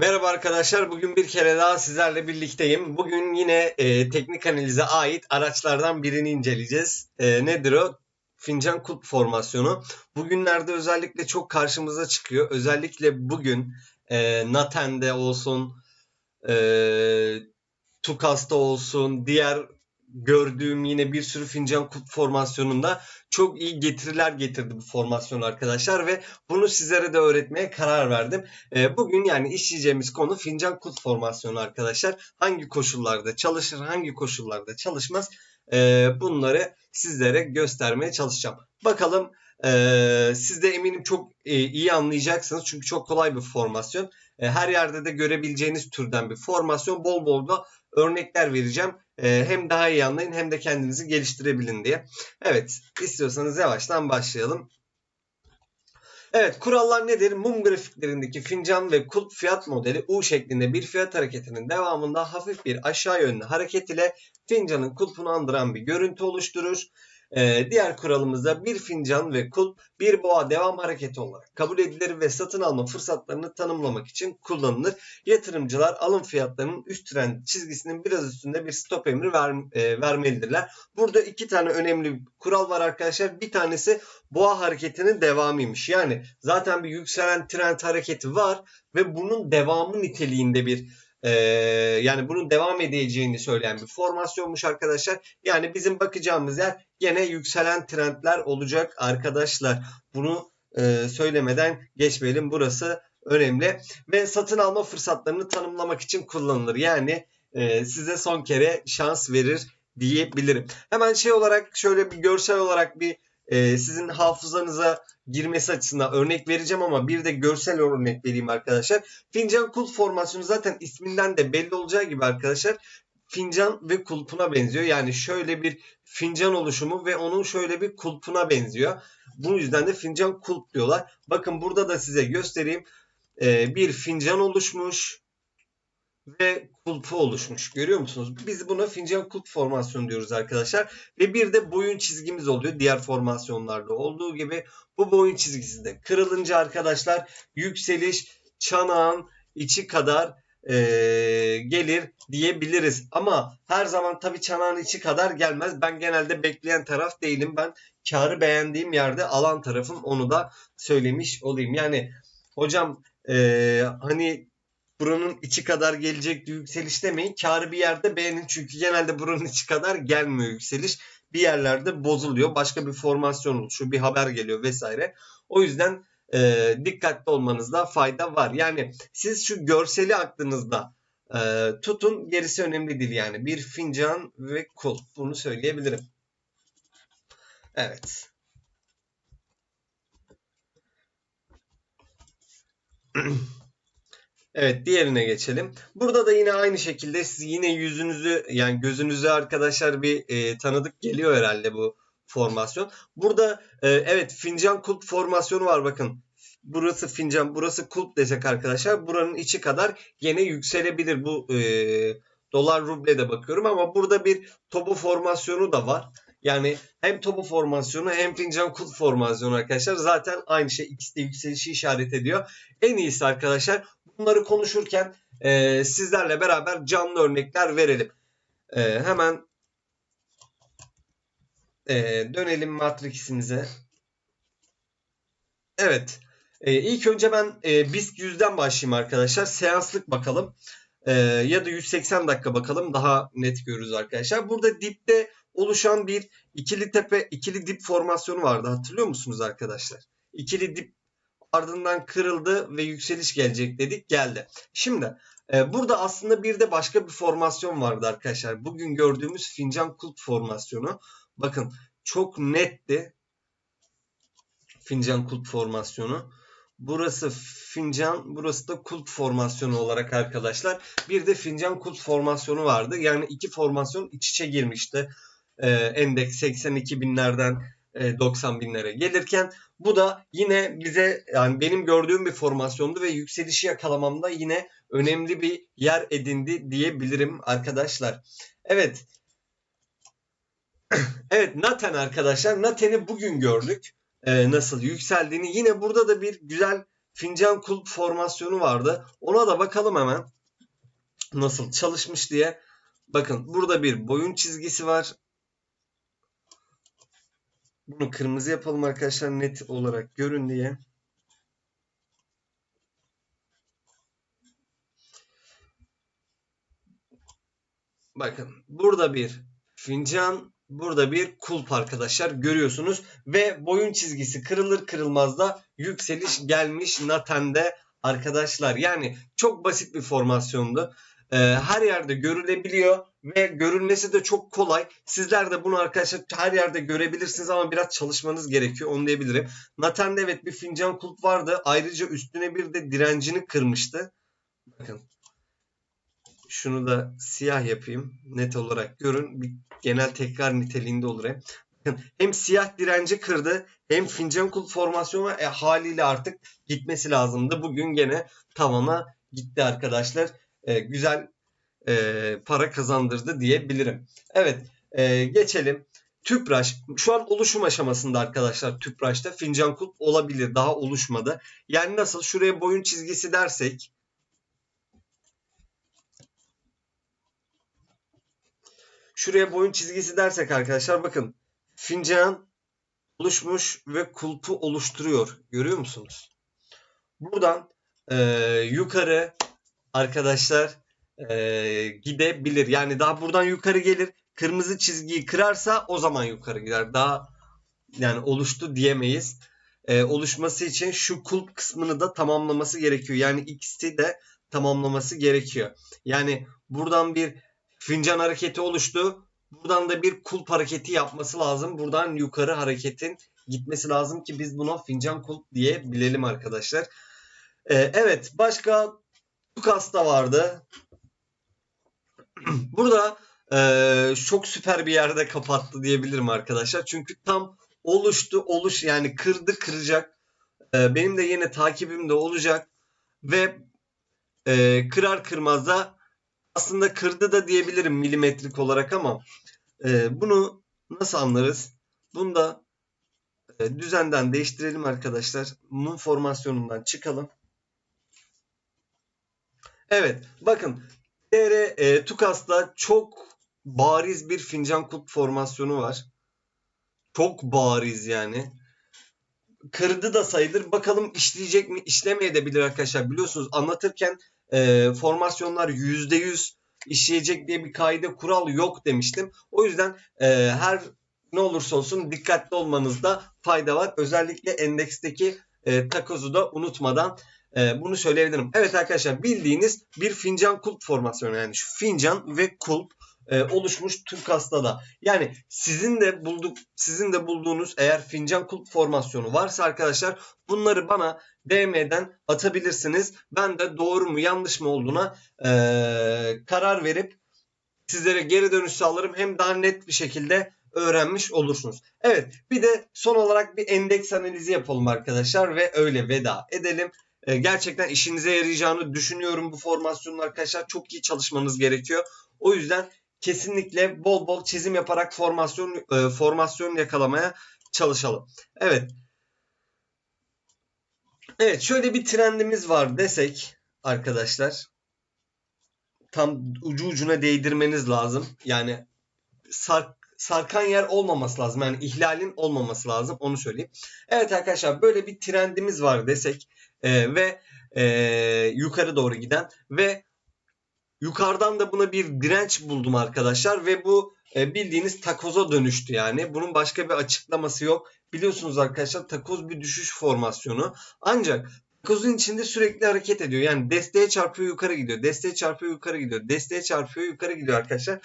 Merhaba arkadaşlar. Bugün bir kere daha sizlerle birlikteyim. Bugün yine e, teknik analize ait araçlardan birini inceleyeceğiz. E, nedir o? Fincan kulp formasyonu. Bugünlerde özellikle çok karşımıza çıkıyor. Özellikle bugün e, Naten'de olsun, e, Tukas'ta olsun, diğer gördüğüm yine bir sürü fincan kulp formasyonunda çok iyi getiriler getirdi bu formasyon arkadaşlar ve bunu sizlere de öğretmeye karar verdim. E, bugün yani işleyeceğimiz konu fincan kulp formasyonu arkadaşlar. Hangi koşullarda çalışır, hangi koşullarda çalışmaz e, bunları sizlere göstermeye çalışacağım. Bakalım e, siz de eminim çok e, iyi anlayacaksınız çünkü çok kolay bir formasyon. E, her yerde de görebileceğiniz türden bir formasyon. Bol bol da örnekler vereceğim. E, hem daha iyi anlayın hem de kendinizi geliştirebilin diye. Evet istiyorsanız yavaştan başlayalım. Evet kurallar nedir? Mum grafiklerindeki fincan ve kulp fiyat modeli U şeklinde bir fiyat hareketinin devamında hafif bir aşağı yönlü hareket ile fincanın kulpunu andıran bir görüntü oluşturur. Ee, diğer kuralımızda bir fincan ve kulp bir boğa devam hareketi olarak kabul edilir ve satın alma fırsatlarını tanımlamak için kullanılır. Yatırımcılar alım fiyatlarının üst trend çizgisinin biraz üstünde bir stop emri ver, e, vermelidirler. Burada iki tane önemli kural var arkadaşlar. Bir tanesi boğa hareketinin devamıymış. Yani zaten bir yükselen trend hareketi var ve bunun devamı niteliğinde bir ee, yani bunun devam edeceğini söyleyen bir formasyonmuş arkadaşlar. Yani bizim bakacağımız yer yine yükselen trendler olacak arkadaşlar. Bunu e, söylemeden geçmeyelim. Burası önemli. Ve satın alma fırsatlarını tanımlamak için kullanılır. Yani e, size son kere şans verir diyebilirim. Hemen şey olarak şöyle bir görsel olarak bir e, sizin hafızanıza girmesi açısından örnek vereceğim ama bir de görsel örnek vereyim arkadaşlar. Fincan kulp formasyonu zaten isminden de belli olacağı gibi arkadaşlar fincan ve kulpuna benziyor. Yani şöyle bir fincan oluşumu ve onun şöyle bir kulpuna benziyor. Bu yüzden de fincan kulp diyorlar. Bakın burada da size göstereyim. Ee, bir fincan oluşmuş ve kulpu oluşmuş. Görüyor musunuz? Biz buna fincan kulp formasyonu diyoruz arkadaşlar. Ve bir de boyun çizgimiz oluyor. Diğer formasyonlarda olduğu gibi bu boyun çizgisi de kırılınca arkadaşlar yükseliş çanağın içi kadar e, gelir diyebiliriz. Ama her zaman tabii çanağın içi kadar gelmez. Ben genelde bekleyen taraf değilim. Ben karı beğendiğim yerde alan tarafım. Onu da söylemiş olayım. Yani hocam e, hani buranın içi kadar gelecek yükseliş demeyin. Karı bir yerde beğenin çünkü genelde buranın içi kadar gelmiyor yükseliş. Bir yerlerde bozuluyor. Başka bir formasyon oluşuyor. Bir haber geliyor vesaire. O yüzden e, dikkatli olmanızda fayda var. Yani siz şu görseli aklınızda e, tutun. Gerisi önemli değil yani. Bir fincan ve kul. Bunu söyleyebilirim. Evet. Evet diğerine geçelim. Burada da yine aynı şekilde siz yine yüzünüzü yani gözünüzü arkadaşlar bir e, tanıdık geliyor herhalde bu formasyon. Burada e, evet fincan kulp formasyonu var bakın. Burası fincan burası kulp desek arkadaşlar buranın içi kadar yine yükselebilir bu e, dolar ruble de bakıyorum ama burada bir topu formasyonu da var. Yani hem topu formasyonu hem fincan kulp formasyonu arkadaşlar zaten aynı şey ikisi de yükselişi işaret ediyor. En iyisi arkadaşlar bunları konuşurken e, sizlerle beraber canlı örnekler verelim. E, hemen e, dönelim Matrix'imize. Evet. E, ilk önce ben e, BIST 100'den başlayayım arkadaşlar. Seanslık bakalım. E, ya da 180 dakika bakalım. Daha net görürüz arkadaşlar. Burada dipte oluşan bir ikili tepe, ikili dip formasyonu vardı. Hatırlıyor musunuz arkadaşlar? İkili dip ardından kırıldı ve yükseliş gelecek dedik geldi. Şimdi e, burada aslında bir de başka bir formasyon vardı arkadaşlar. Bugün gördüğümüz fincan kulp formasyonu. Bakın çok netti. Fincan kulp formasyonu. Burası fincan, burası da kulp formasyonu olarak arkadaşlar. Bir de fincan kulp formasyonu vardı. Yani iki formasyon iç içe girmişti. Ee, endeks 82 binlerden 90 e, binlere gelirken bu da yine bize yani benim gördüğüm bir formasyondu ve yükselişi yakalamamda yine önemli bir yer edindi diyebilirim arkadaşlar. Evet. evet Naten arkadaşlar. Naten'i bugün gördük. Ee, nasıl yükseldiğini. Yine burada da bir güzel fincan kulp formasyonu vardı. Ona da bakalım hemen nasıl çalışmış diye. Bakın burada bir boyun çizgisi var. Bunu kırmızı yapalım arkadaşlar net olarak görün diye. Bakın burada bir fincan, burada bir kulp arkadaşlar görüyorsunuz. Ve boyun çizgisi kırılır kırılmaz da yükseliş gelmiş Naten'de arkadaşlar. Yani çok basit bir formasyondu. Ee, her yerde görülebiliyor ve görülmesi de çok kolay. Sizler de bunu arkadaşlar her yerde görebilirsiniz ama biraz çalışmanız gerekiyor onu diyebilirim. Naten'de evet bir fincan kulp vardı. Ayrıca üstüne bir de direncini kırmıştı. Bakın şunu da siyah yapayım. Net olarak görün. Bir genel tekrar niteliğinde olur hem. Hem siyah direnci kırdı hem fincan kulp formasyonu e, haliyle artık gitmesi lazımdı. Bugün gene tavana gitti arkadaşlar. E, güzel e, para kazandırdı diyebilirim. Evet e, geçelim. Tüpraş şu an oluşum aşamasında arkadaşlar Tüpraş'ta fincan kulp olabilir daha oluşmadı. Yani nasıl şuraya boyun çizgisi dersek Şuraya boyun çizgisi dersek arkadaşlar bakın fincan oluşmuş ve kulpu oluşturuyor. Görüyor musunuz? Buradan e, yukarı arkadaşlar e, gidebilir. Yani daha buradan yukarı gelir. Kırmızı çizgiyi kırarsa o zaman yukarı gider. Daha yani oluştu diyemeyiz. E, oluşması için şu kulp kısmını da tamamlaması gerekiyor. Yani ikisi de tamamlaması gerekiyor. Yani buradan bir fincan hareketi oluştu. Buradan da bir kulp hareketi yapması lazım. Buradan yukarı hareketin gitmesi lazım ki biz buna fincan kulp diyebilelim arkadaşlar. Ee, evet başka Tukas'ta vardı. Burada e, çok süper bir yerde kapattı diyebilirim arkadaşlar. Çünkü tam oluştu oluş yani kırdı kıracak. E, benim de yine takibimde olacak. Ve e, kırar kırmaz da aslında kırdı da diyebilirim milimetrik olarak ama e, bunu nasıl anlarız? Bunu da e, düzenden değiştirelim arkadaşlar. Mum formasyonundan çıkalım. Evet bakın TR e, Tukas'ta çok bariz bir fincan kulp formasyonu var. Çok bariz yani. Kırdı da sayılır. Bakalım işleyecek mi? İşlemeyebilir arkadaşlar. Biliyorsunuz anlatırken e, formasyonlar %100 işleyecek diye bir kaide kural yok demiştim. O yüzden e, her ne olursa olsun dikkatli olmanızda fayda var. Özellikle endeksteki e, takozu da unutmadan e, bunu söyleyebilirim. Evet arkadaşlar bildiğiniz bir fincan kulp formasyonu yani şu fincan ve kulp e, oluşmuş Turkas'ta da. Yani sizin de bulduk sizin de bulduğunuz eğer fincan kulp formasyonu varsa arkadaşlar bunları bana DM'den atabilirsiniz. Ben de doğru mu yanlış mı olduğuna e, karar verip sizlere geri dönüş sağlarım. Hem daha net bir şekilde öğrenmiş olursunuz. Evet bir de son olarak bir endeks analizi yapalım arkadaşlar ve öyle veda edelim. E, gerçekten işinize yarayacağını düşünüyorum bu formasyonun arkadaşlar. Çok iyi çalışmanız gerekiyor. O yüzden kesinlikle bol bol çizim yaparak formasyon e, formasyon yakalamaya çalışalım. Evet. Evet şöyle bir trendimiz var desek arkadaşlar. Tam ucu ucuna değdirmeniz lazım. Yani sark, sarkan yer olmaması lazım. Yani ihlalin olmaması lazım. Onu söyleyeyim. Evet arkadaşlar böyle bir trendimiz var desek e, ve e, yukarı doğru giden ve yukarıdan da buna bir direnç buldum arkadaşlar ve bu e, bildiğiniz takoza dönüştü yani. Bunun başka bir açıklaması yok. Biliyorsunuz arkadaşlar takoz bir düşüş formasyonu. Ancak takozun içinde sürekli hareket ediyor. Yani desteğe çarpıyor yukarı gidiyor. Desteğe çarpıyor yukarı gidiyor. Desteğe çarpıyor yukarı gidiyor arkadaşlar.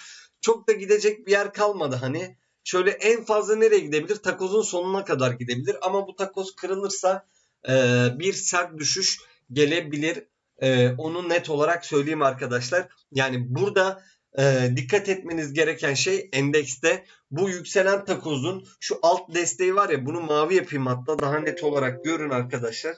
Çok da gidecek bir yer kalmadı hani. Şöyle en fazla nereye gidebilir? Takozun sonuna kadar gidebilir. Ama bu takoz kırılırsa e, bir sert düşüş gelebilir. E, onu net olarak söyleyeyim arkadaşlar. Yani burada e, dikkat etmeniz gereken şey endekste bu yükselen takozun şu alt desteği var ya bunu mavi yapayım hatta daha net olarak görün arkadaşlar.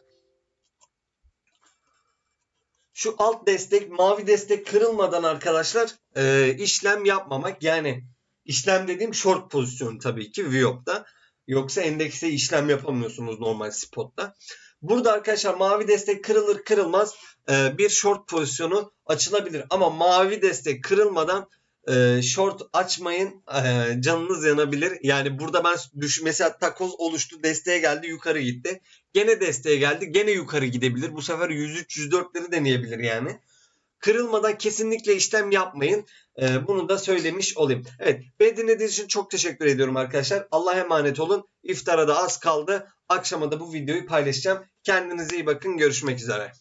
Şu alt destek mavi destek kırılmadan arkadaşlar e, işlem yapmamak yani işlem dediğim short pozisyon tabii ki VIOP'ta. Yoksa endekse işlem yapamıyorsunuz normal spotta. Burada arkadaşlar mavi destek kırılır kırılmaz e, bir short pozisyonu açılabilir. Ama mavi destek kırılmadan e, short açmayın e, canınız yanabilir. Yani burada ben düş mesela takoz oluştu desteğe geldi yukarı gitti. Gene desteğe geldi gene yukarı gidebilir. Bu sefer 103-104'leri deneyebilir yani. Kırılmadan kesinlikle işlem yapmayın. E, bunu da söylemiş olayım. Evet beni dinlediğiniz için çok teşekkür ediyorum arkadaşlar. Allah'a emanet olun. İftara da az kaldı. Akşama da bu videoyu paylaşacağım. Kendinize iyi bakın. Görüşmek üzere.